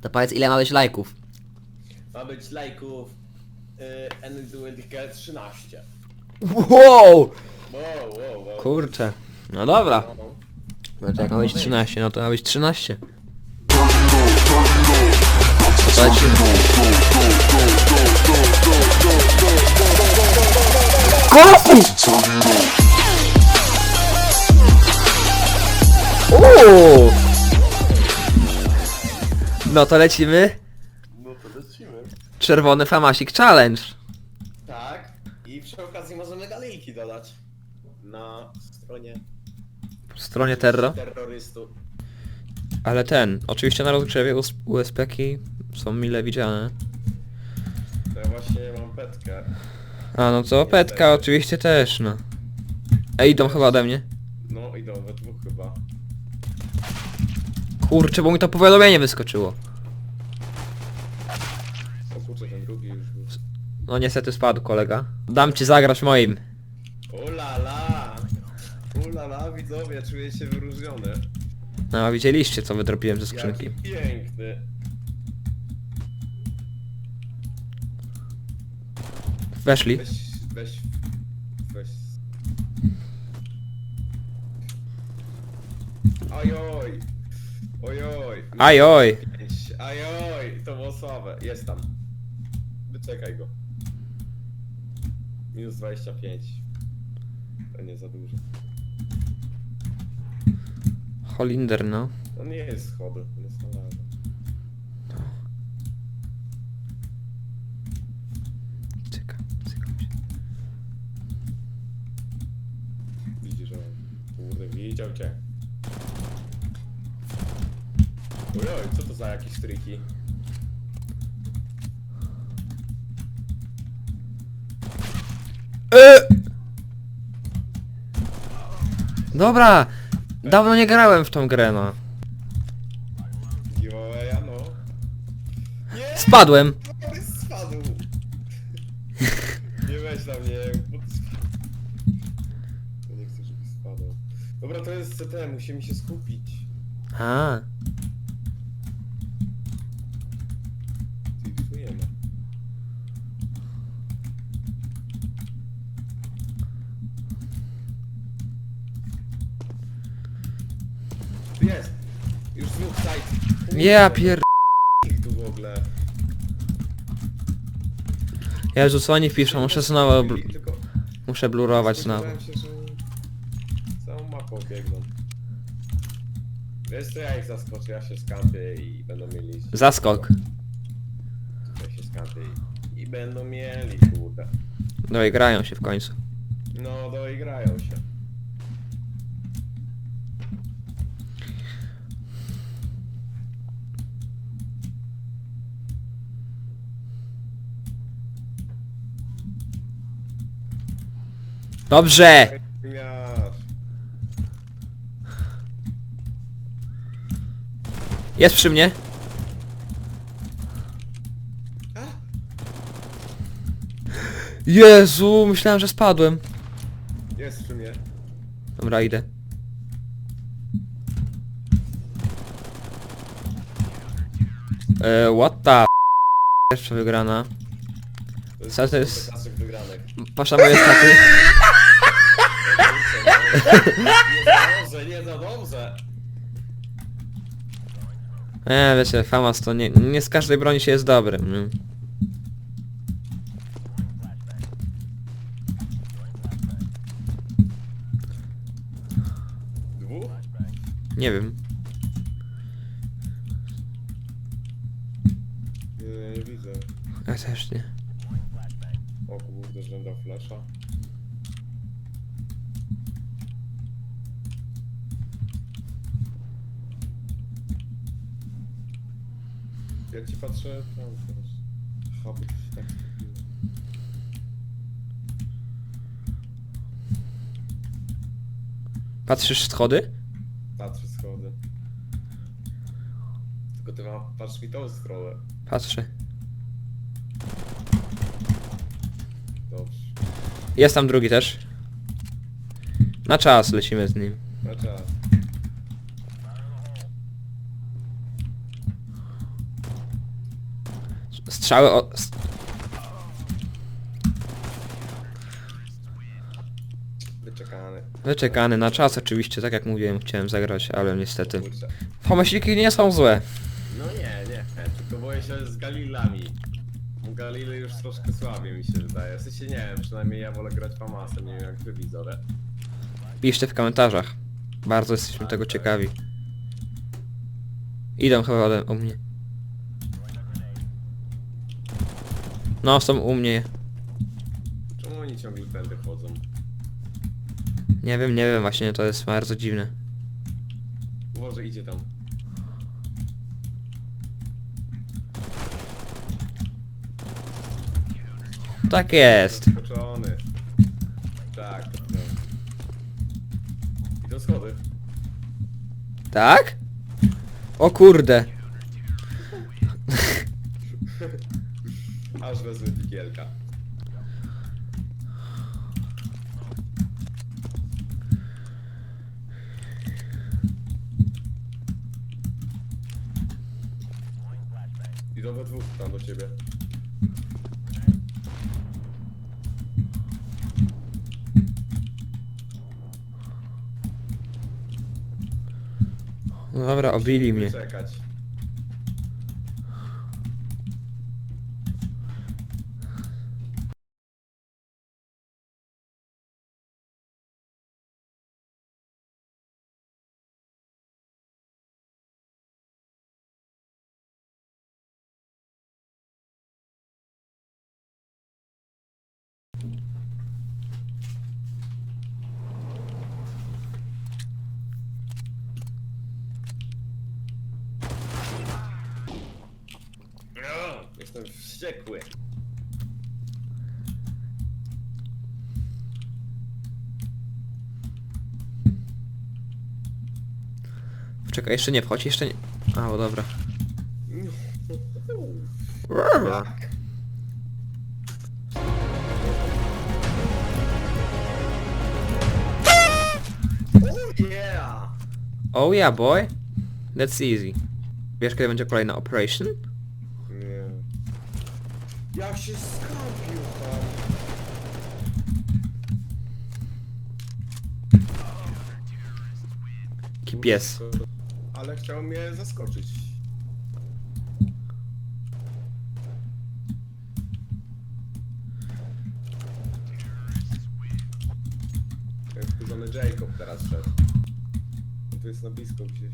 To powiedz ile ma być lajków. Ma być lajków y, NDLK 13. Wow! Wow, wow, wow. Kurczę. No dobra. No, to jak ma być 13, no to ma być 13. To lecimy. Kofi! Uuu! No to lecimy. no to lecimy. Czerwony Famasik Challenge. Tak. I przy okazji możemy galejki dodać. Na stronie W stronie Terro. terrorystów. Ale ten, oczywiście na rozgrzewie us- USP-ki są mile widziane. To ja właśnie mam petkę. A no to petka oczywiście też, no. Ej, idą chyba ode mnie. No idą we dwóch chyba. Kurczę, bo mi to powiadomienie wyskoczyło. Kurczę, ten drugi już był. No niestety spadł kolega. Dam ci zagrać moim. Ulala! Ulala, widzowie, czuję się wyróżniony. No a widzieliście co wydropiłem ze skrzynki. Jaki piękny. Weszli. Weź, weź, weź. Ajoj! Ojoj! Ajoj! Pięć. Ajoj! To było słabe. Jest tam. Wyczekaj go. Minus 25. To nie za dużo. Holinder, no. No nie jest schody, on jest na lewo. Cyka, cyka się. Widzi, że kurde, widział cię. Ojoj, co to za jakieś triki? E! Dobra! Dawno nie grałem w tą grę, no. Giveawaya, no. Nie! Spadłem! Spadł! nie weź na mnie, bo spadł. Ja nie chcę, żeby spadł. Dobra, to jest CT, musimy się skupić. A, ja pier... Ich tu w ogóle. Jezu, co oni piszą? Muszę znowu... Bl Tylko muszę blurować znowu. spodziewałem się, że całą mapą biegną. Wiesz co, ja ich zaskoczę, ja się skampię i będą mieli... Zaskok. Ja się skampię i, i będą mieli, kurde. No i grają się w końcu. No, doigrają się. Dobrze! Jest przy mnie. Jezu, myślałem, że spadłem. Jest przy mnie. Dobra, idę. E, what the Jeszcze wygrana. To jest Co to jest? naszych wygranych. Pasza moje staty. Nie dobrze, nie za dobrze. E, wiecie, Famas to nie, nie z każdej broni się jest? Dwóch? Nie wiem. Nie, nie widzę. Ja też nie. O kurde, żąda flasza. Jak ci patrzę, tam teraz. Się tak. Patrzysz schody? Patrzę schody. Tylko ty ma, patrz mi tą stronę. Patrzę. Dobrze. Jest tam drugi też. Na czas lecimy z nim. Na czas. Strzały o... Wyczekany. Wyczekany na czas oczywiście, tak jak mówiłem, chciałem zagrać, ale niestety. Kurczę. Pomyślniki nie są złe. No nie, nie, tylko boję się z Galilami. Galile już troszkę słabiej mi się wydaje. W sensie nie wiem, przynajmniej ja wolę grać Famasem, nie wiem jak wy widzowie. Piszcie w komentarzach. Bardzo jesteśmy tego ciekawi. Idą chyba ode, u mnie. No, są u mnie. Czemu oni ciągle tędy chodzą? Nie wiem, nie wiem, właśnie to jest bardzo dziwne. Uważaj, idzie tam. Tak jest. Zaskoczony. Tak, no. I to schody. Tak? O kurde. Aż wezmę pikielka. Idą we dwóch tam do ciebie. No dobra, obili mnie. Czekać. O, Jestem wściekły. Czekaj, jeszcze nie wchodź, jeszcze nie... A, o dobra. Oh yeah! Oh yeah, boy. That's easy. Wiesz, kiedy będzie kolejna operation? Jak się skampił tam. Jaki pies. Ale chciał mnie zaskoczyć. Ten wkurzony Jacob teraz szedł. Tu jest na blisko gdzieś.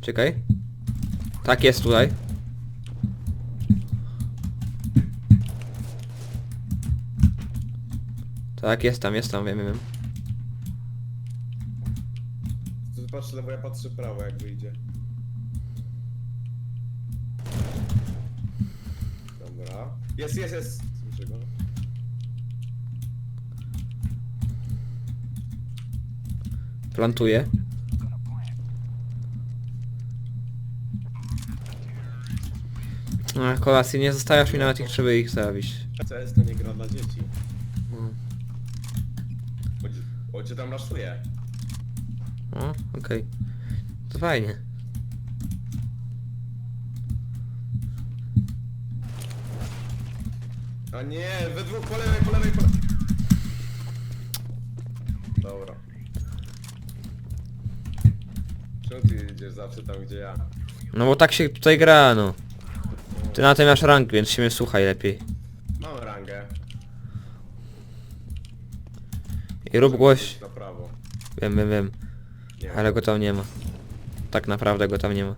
Czekaj. Tak jest tutaj. Tak, jest tam, jest tam, wiem, wiem. Tu patrzę lewo, ja patrzę prawo jak wyjdzie. Dobra. Jest, jest, jest! Słyszę go. Plantuję. A, kolacji nie zostawiasz mi nawet ich, żeby ich zabić. CS to nie gra dla dzieci. O, o cię tam raszuje. O, okej. To fajnie. A nie, we dwóch po lewej, po lewej, po lewej. Dobra. Czemu ty jedziesz zawsze tam, gdzie ja? No bo tak się tutaj gra, no. Ty na tym masz rank, więc się mnie słuchaj lepiej. Mam rangę. I rób głoś. Na prawo. Wiem, wiem, wiem. Nie. Ale go tam nie ma. Tak naprawdę go tam nie ma.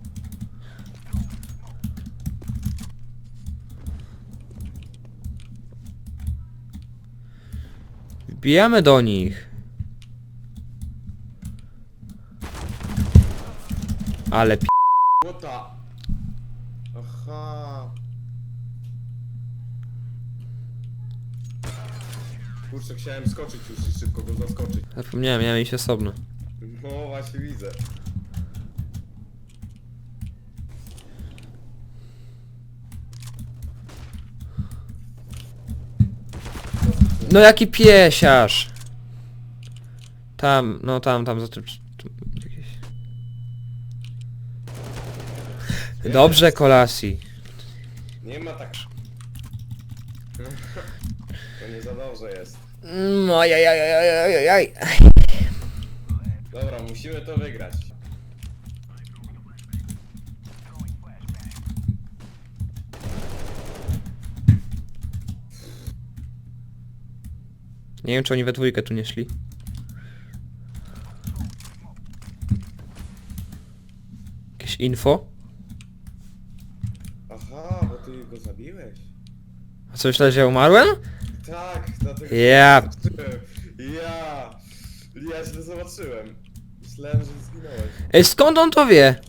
Wbijamy do nich. Ale p... Łota! Aha. Kurczę, chciałem skoczyć już i szybko go zaskoczyć. Zapomniałem, miałem iść osobno. No właśnie widzę. No jaki piesiarz! Tam, no tam, tam za tym... tu- jakieś- Dobrze, kolasi. Nie ma tak... To nie za dobrze jest. Mm, ojajajajajajaj. Dobra, musimy to wygrać. Nie wiem, czy oni we dwójkę tu nie szli. Jakieś info? Aha, bo ty go zabiłeś. A co myślałeś, że ja umarłem? Tak, dlatego... Ja. zobaczyłem. Ja! Ja źle zobaczyłem. Myślałem, że zginąłeś. Ej, skąd on to wie?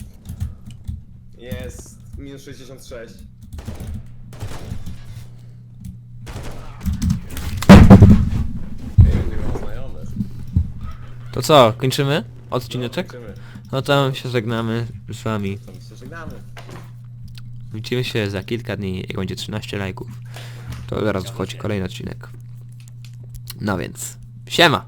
Jest minus 66. Nie wiem, nie mam znajomych. To co, kończymy odcineczek? No. No to się żegnamy z wami. To my się żegnamy. Widzimy się za kilka dni, jak będzie 13 lajków. Zaraz wchodzi kolejny odcinek. No więc, siema!